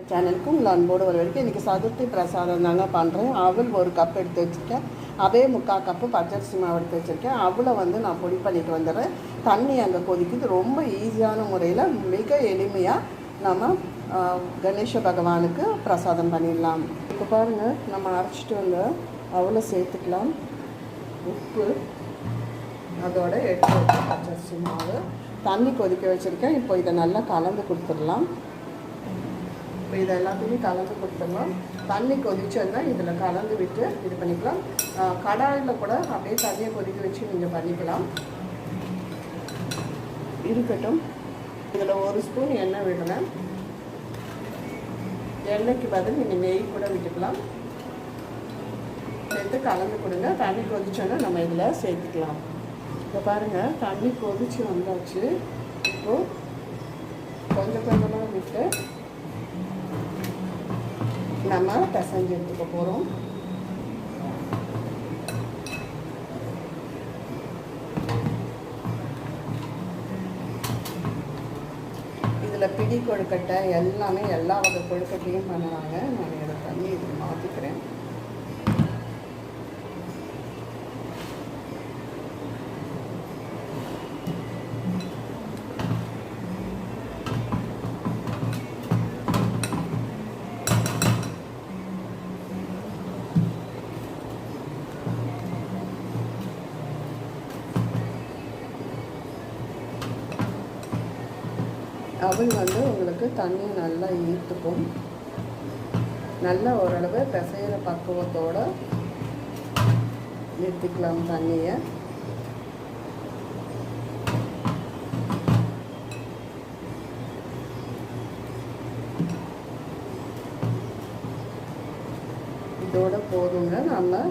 சேனலுக்கு உங்களை அன்போடு ஒரு வரைக்கும் இன்றைக்கி சதுர்த்தி பிரசாதம் தாங்க பண்ணுறேன் அவள் ஒரு கப் எடுத்து வச்சுருக்கேன். அதே முக்கால் கப்பு பச்சரிசி மாவு எடுத்து வச்சுருக்கேன். அவளை வந்து நான் பொடி பண்ணிட்டு வந்துடுறேன். தண்ணி அங்கே கொதிக்குது. ரொம்ப ஈஸியான முறையில் மிக எளிமையாக நம்ம கணேச பகவானுக்கு பிரசாதம் பண்ணிடலாம். இப்போ பாருங்கள் நம்ம அரைச்சிட்டு வந்து அவளை சேர்த்துக்கலாம். உப்பு அதோட எடுத்து வச்ச பச்சரிசி மாவு தண்ணி கொதிக்க வச்சுருக்கேன். இப்போ இதை நல்லா கலந்து கொடுத்துடலாம். இப்போ இதை எல்லாத்தையுமே கலந்து கொடுத்துடலாம். தண்ணி கொதிச்சோன்னா இதில் கலந்து விட்டு இது பண்ணிக்கலாம். கடாயில் கூட அப்படியே தண்ணியை கொதிக்க வச்சு நீங்கள் பண்ணிக்கலாம். இருக்கட்டும். இதில் ஒரு ஸ்பூன் எண்ணெய் விடுறேன் எண்ணெய்க்கு பதில் நீங்கள் நெய் கூட விட்டுக்கலாம். சேர்த்து கலந்து கொடுங்க. தண்ணி கொதிச்சோன்னா நம்ம இதில் சேர்த்துக்கலாம். இப்போ பாருங்கள் தண்ணி கொதிச்சு வந்தாச்சு. இப்போது கொஞ்சம் கொஞ்சமாக விட்டு நம்ம பிசைஞ்சு எடுத்துக்க போகிறோம் இதில் பிடி கொழுக்கட்டை எல்லாமே எல்லா வகை கொழுக்கட்டையும் பண்ணுவாங்க. நான் இதை பண்ணி இது அவல் வந்து உங்களுக்கு தண்ணி நல்லா ஈர்த்துக்கும். நல்லா ஓரளவு பிசைகிற பக்குவத்தோடு நிறுத்திக்கலாம் தண்ணியை. இதோட போதுங்க. நம்ம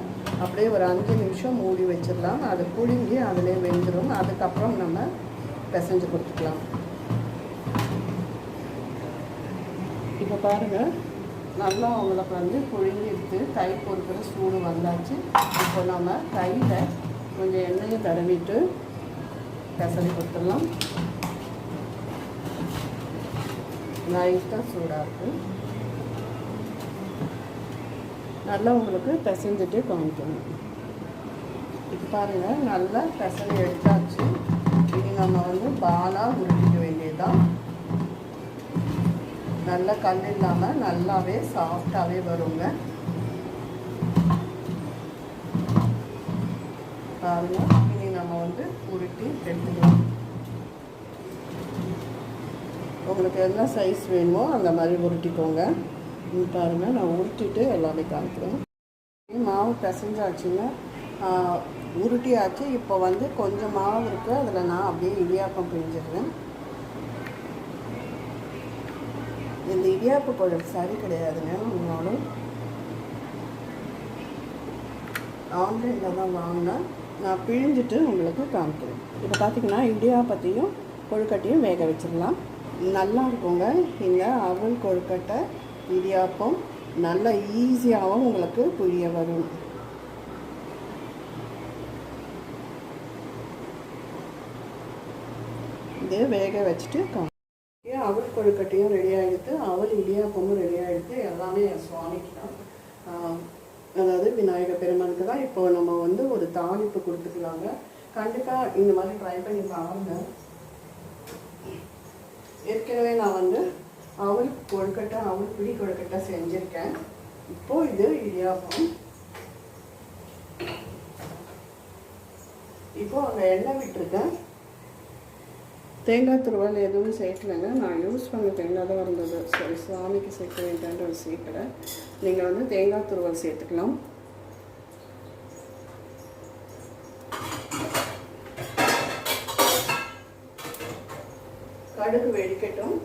அப்படியே ஒரு அஞ்சு நிமிஷம் மூடி வச்சிடலாம். அது புழுங்கி அதிலே வெந்துடும் அதுக்கப்புறம் நம்ம பிசைஞ்சு கொடுத்துக்கலாம். இப்போ பாருங்கள் நல்லா உங்களுக்கு வந்து புழுங்கி எடுத்து கை பொறுக்கிற சூடு வந்தாச்சு. இப்போ நம்ம கையில் கொஞ்சம் எண்ணெயை தடவிட்டு பெசரி கொடுத்துடலாம். லைட்டாக சூடாக இருக்குது நல்லா உங்களுக்கு பிசைஞ்சிட்டு காமிக்கணும். இப்போ பாருங்கள் நல்லா பிசைஞ்சு எடுத்தாச்சு. இது நம்ம வந்து பாலாக உருட்டிக்க வேண்டியதுதான். நல்ல கல் இல்லாமல் நல்லாவே சாஃப்டாகவே வருங்க. பாருங்க இனி நம்ம வந்து உருட்டி எடுத்துக்கலாம். உங்களுக்கு என்ன சைஸ் வேணுமோ அந்த மாதிரி உருட்டிக்கோங்க. பாருங்கள் பாருங்க நான் உருட்டிட்டு எல்லாமே காமிக்கிறேன். மாவு பிசைஞ்சாச்சுங்க. உருட்டியாச்சு. இப்போ வந்து கொஞ்சம் மாவு இருக்குது அதில் நான் அப்படியே இடியாப்பம் பிரிஞ்சிடுறேன் இந்த இடியாப்பு குழம்பு சரி கிடையாதுங்க உங்களோட ஆன்லைனில் தான் வாங்கினேன் நான் பிழிஞ்சிட்டு உங்களுக்கு காமிக்கிறேன். இப்போ பார்த்தீங்கன்னா இடியாப்பத்தையும் கொழுக்கட்டையும் வேக வச்சிடலாம். நல்லா இருக்குங்க. இந்த அவல் கொழுக்கட்டை இடியாப்பம் நல்லா ஈஸியாகவும் உங்களுக்கு புரிய வரும். இது வேக வச்சுட்டு காமி கொழுக்கட்டையும் ரெடி ஆகிடுது அவள் இடியாப்பமும் ரெடி ஆகிடுது எல்லாமே என் சுவாமிக்கு தான் அதாவது விநாயகர் பெருமானுக்கு தான் இப்போ நம்ம வந்து ஒரு தாளிப்பு கொடுத்துக்கலாங்க. கண்டிப்பாக இந்த மாதிரி ட்ரை பண்ணி பாருங்க. ஏற்கனவே நான் வந்து அவள் கொழுக்கட்டை அவள் பிடி கொழுக்கட்டை செஞ்சுருக்கேன். இப்போ இது இடியாப்பம். இப்போ அங்கே எண்ணெய் விட்டுருக்கேன். தேங்காய் துருவல் எதுவும் சேர்க்கலைங்க. நான் யூஸ் பண்ண தேங்காய் தான் இருந்தது. சரி சாமிக்கு சேர்க்க வேண்டான்ற ஒரு சேர்க்கலை நீங்கள் வந்து தேங்காய் துருவல் சேர்த்துக்கலாம். கடுகு வெடிக்கட்டும்.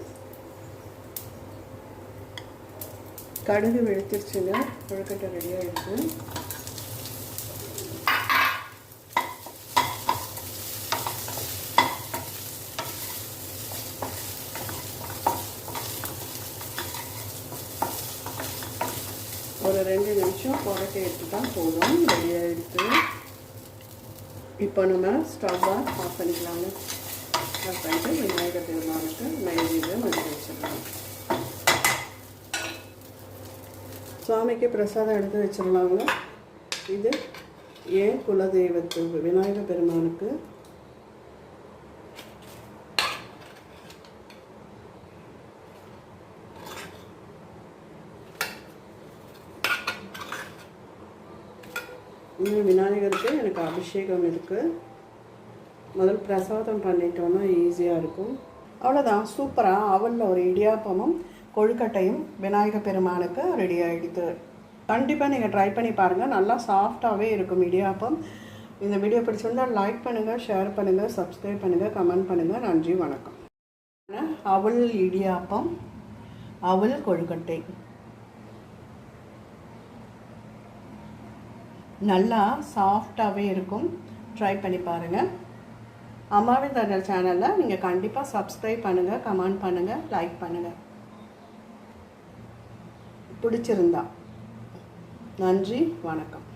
கடுகு வெடித்திருச்சுங்க கொழுக்கட்டை ரெடியாக இருக்குது ஒரு ரெண்டு நிமிஷம் புரட்டி தான் போதும். ரெடியாக ஆகிடுச்சு இப்போ நம்ம ஸ்டவ்வை ஆஃப் பண்ணிக்கலாங்க. ஆஃப் பண்ணிட்டு விநாயகர் பெருமானுக்கு நைவேத்தியம் மதி வச்சிடலாம். சுவாமிக்கு பிரசாதம் எடுத்து வச்சிடலாங்க. இது ஏன் குலதெய்வத்து விநாயகர் பெருமானுக்கு இன்னும் விநாயகருக்கு எனக்கு அபிஷேகம் இருக்குது முதல் பிரசாதம் பண்ணிட்டோன்னா ஈஸியாக இருக்கும். அவ்வளோதான் சூப்பராக அவளில் ஒரு இடியாப்பமும் கொழுக்கட்டையும் விநாயகர் பெருமானுக்கு ரெடி ஆகிடுது கண்டிப்பாக நீங்கள் ட்ரை பண்ணி பாருங்கள் நல்லா சாஃப்டாகவே இருக்கும் இடியாப்பம். இந்த வீடியோ பிடிச்சிருந்தால் லைக் பண்ணுங்கள் ஷேர் பண்ணுங்கள் சப்ஸ்கிரைப் பண்ணுங்கள் கமெண்ட் பண்ணுங்கள் நன்றி வணக்கம். அவள் இடியாப்பம் அவள் கொழுக்கட்டை. நல்லா சாஃப்டாகவே இருக்கும். ட்ரை பண்ணி பாருங்கள் அம்மாவின் தண்டல் சேனலில் நீங்கள் கண்டிப்பாக சப்ஸ்கிரைப் பண்ணுங்கள் கமெண்ட் பண்ணுங்கள் லைக் பண்ணுங்கள் பிடிச்சிருந்தா. நன்றி வணக்கம்.